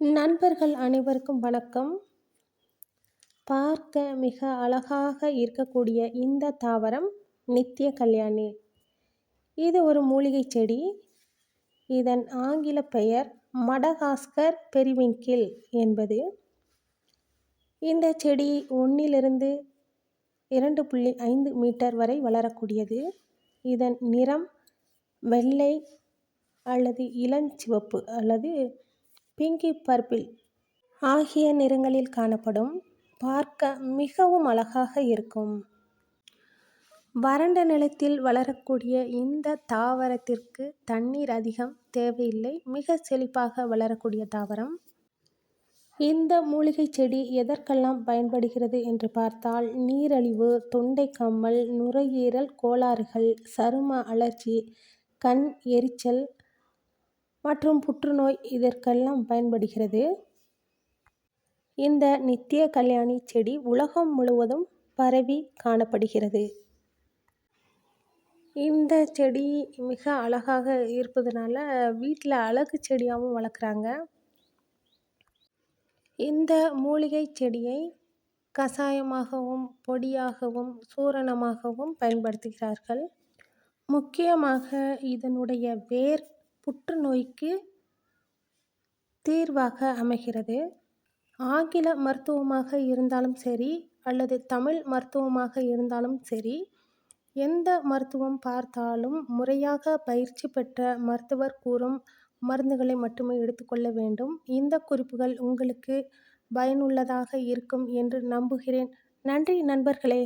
நண்பர்கள் அனைவருக்கும் வணக்கம். பார்க்க மிக அழகாக இருக்கக்கூடிய இந்த தாவரம் நித்திய கல்யாணி. இது ஒரு மூலிகை செடி. இதன் ஆங்கில பெயர் மடகாஸ்கர் பெரிவிங்கில் என்பது. இந்த செடி ஒன்றிலிருந்து இரண்டு புள்ளி ஐந்து மீட்டர் வரை வளரக்கூடியது. இதன் நிறம் வெள்ளை அல்லது இளஞ்சிவப்பு அல்லது பிங்கி பர்பிள் ஆகிய நிறங்களில் காணப்படும் பார்க்க மிகவும் அழகாக இருக்கும். வறண்ட நிலத்தில் வளரக்கூடிய இந்த தாவரத்திற்கு தண்ணீர் அதிகம் தேவையில்லை. மிக செழிப்பாக வளரக்கூடிய தாவரம். இந்த மூலிகை செடி எதற்கெல்லாம் பயன்படுகிறது என்று பார்த்தால் நீரழிவு தொண்டை கம்மல் நுரையீரல் கோளாறுகள் சரும அலர்ஜி கண் எரிச்சல் மற்றும் புற்றுநோய் இதற்கெல்லாம் பயன்படுகிறது. இந்த நித்திய கல்யாணி செடி உலகம் முழுவதும் பரவி காணப்படுகிறது. இந்த செடி மிக அழகாக இருப்பதனால வீட்டில் அழகு செடியாகவும் வளர்க்குறாங்க. இந்த மூலிகை செடியை கஷாயமாகவும் பொடியாகவும் சூரணமாகவும் பயன்படுத்துகிறார்கள். முக்கியமாக இதனுடைய வேர் புற்றுநோய்க்கு தீர்வாக அமைகிறது. ஆங்கில மருத்துவமாக இருந்தாலும் சரி அல்லது தமிழ் மருத்துவமாக இருந்தாலும் சரி எந்த மருத்துவம் பார்த்தாலும் முறையாக பயிற்சி பெற்ற மருத்துவர் கூறும் மருந்துகளை மட்டுமே எடுத்துக்கொள்ள வேண்டும். இந்த குறிப்புகள் உங்களுக்கு பயனுள்ளதாக இருக்கும் என்று நம்புகிறேன். நன்றி நண்பர்களே!